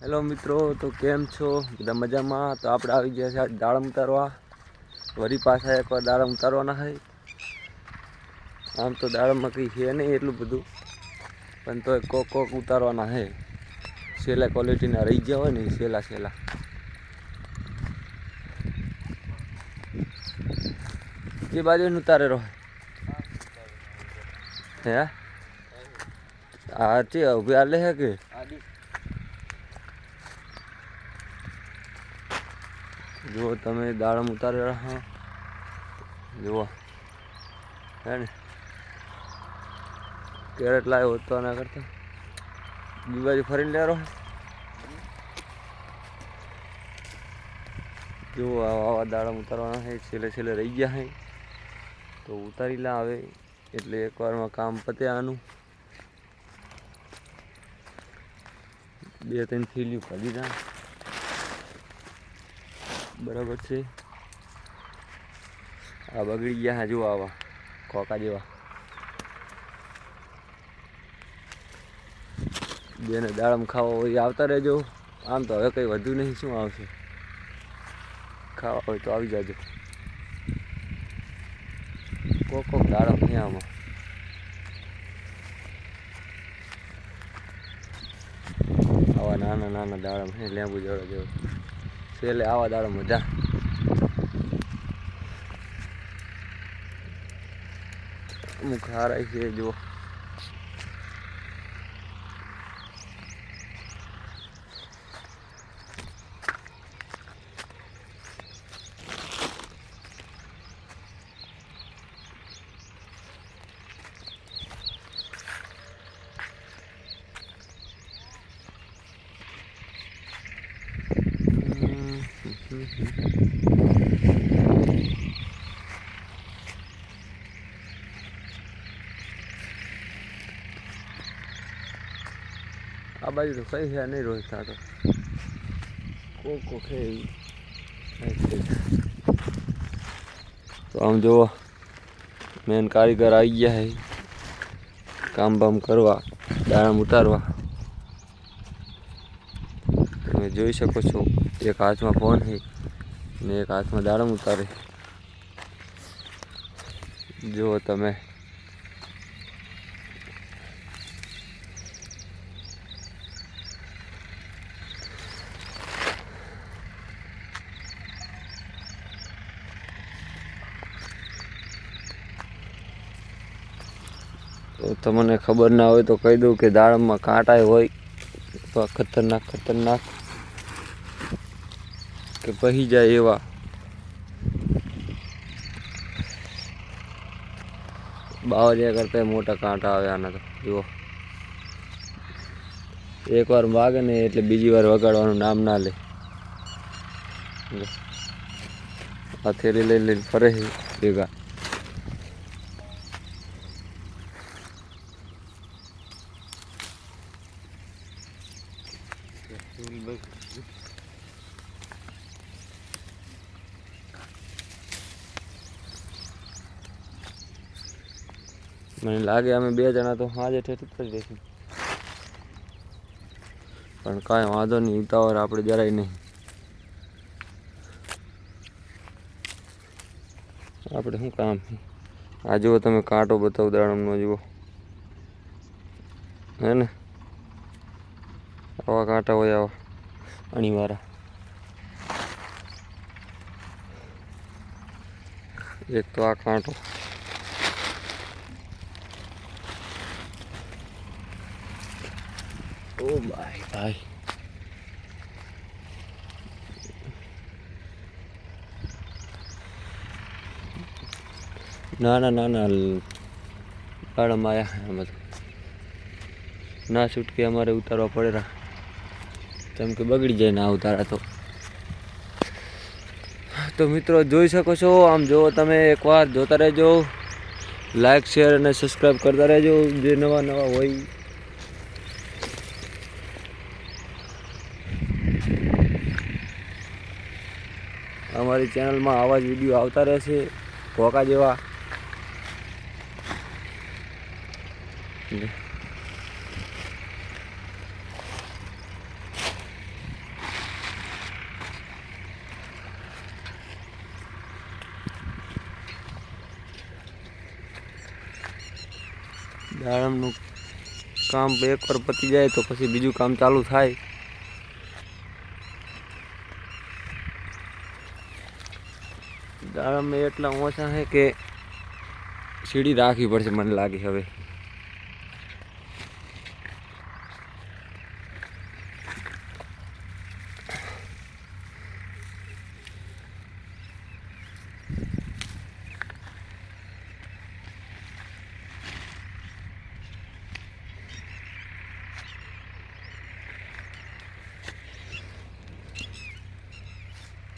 Hello મિત્રો, તો કેમ છો? બધા મજામાં? તો આપણે આવી ગયા છે દાળ ઉતારવા. વળી પાછા એકવાર દાળ ઉતારવાના હોય આમ તો દાળમાં કંઈ છે નહીં એટલું બધું. પણ તો કોક કોક ઉતારવાના છે. સેલા ક્વોલિટીના રહી ગયા હોય ને સેલા સેલા એ બાજુ ઉતારે રહો હે? હા છે ઊભી આલે હે કે? જુઓ તમે દાડમ ઉતારી હા જુઓ. હે ને? કેરેટ લાવ્યો તો આના કરતા. બી બાજુ ફરીને લેરો. જુઓ, આવા દાડમ ઉતારવાના છે. છેલ્લે છેલ્લે રહી ગયા છે. તો ઉતારી લા આવે એટલે એકવારમાં કામ પતે આનું. બે, ત્રણ થેલીઓ કાઢી જા. બરાબર છે. આ બગડી ગયા હજુ આવા કોકા જેવા. જેને દાડમ ખાવા હોય આવતા રહેજો. આમ તો હવે કંઈ વધુ નહીં, શું આવશે? ખાવા હોય તો આવી જાજો. કોક કોક દાડમ નહીં આમાં. આવા નાના નાના દાડમ હે લેંબુ જોડે જેવો. છેલ્લે આવા દાડો મજા. અમુક હારાય છે જો આ બાજુ તો કઈ છે નહીં રોહિતા તો કોક કોખે. તો આમ જુઓ મેન કારીગર આવી ગયા છે કામ બામ કરવા દાણમ ઉતારવા. તમે જોઈ શકો છો, એક હાથમાં ફોન છે ને એક હાથમાં દાડમ ઉતારે. જુઓ તમે. તમને ખબર ના હોય તો કહી દઉં કે દાડમમાં કાંટા હોય. તો ખતરનાક ખતરનાક કે પહી જાય એવા. બાવરિયા કરતા મોટા કાંટા આવે આના તો. જુઓ. એકવાર વાગે ને એટલે બીજી વાર વગાડવાનું નામ ના લે. આ થેલી લઈ લઈને ફરે ભેગા. મને લાગે અમે બે જણા તો હાજે ઠેઠ ઉતરી દઈશું પણ કાંઈ વાંધો નહીં ઉતાવળ આપણે જરાય નહીં. આપણે શું કામ? આ જુઓ તમે કાંટો બતાવો, દાડમનો જુઓ. હે ને? આવા કાંટા હોય આવા અણીવાળા એક તો આ કાંટો. ઓ ભાઈ. ભાઈ ના ના ના ના દાડમ આવ્યા ના છૂટકે અમારે ઉતારવા પડેલા કેમ કે બગડી જાય ના ઉતારા તો. તો મિત્રો, જોઈ શકો છો, આમ જો તમે એકવાર જોતા રહેજો. લાઈક શેર અને સબસ્ક્રાઈબ કરતા રહેજો, જે નવા નવા હોય. અમારી ચેનલમાં આવા જ વીડિયો આવતા રહેશે ભોકા જેવા. દાડમનું કામ એક વાર પતી જાય તો પછી બીજું કામ ચાલુ થાય. દાડમ એટલા ઓછા છે કે સીડી રાખવી પડશે મને લાગે હવે.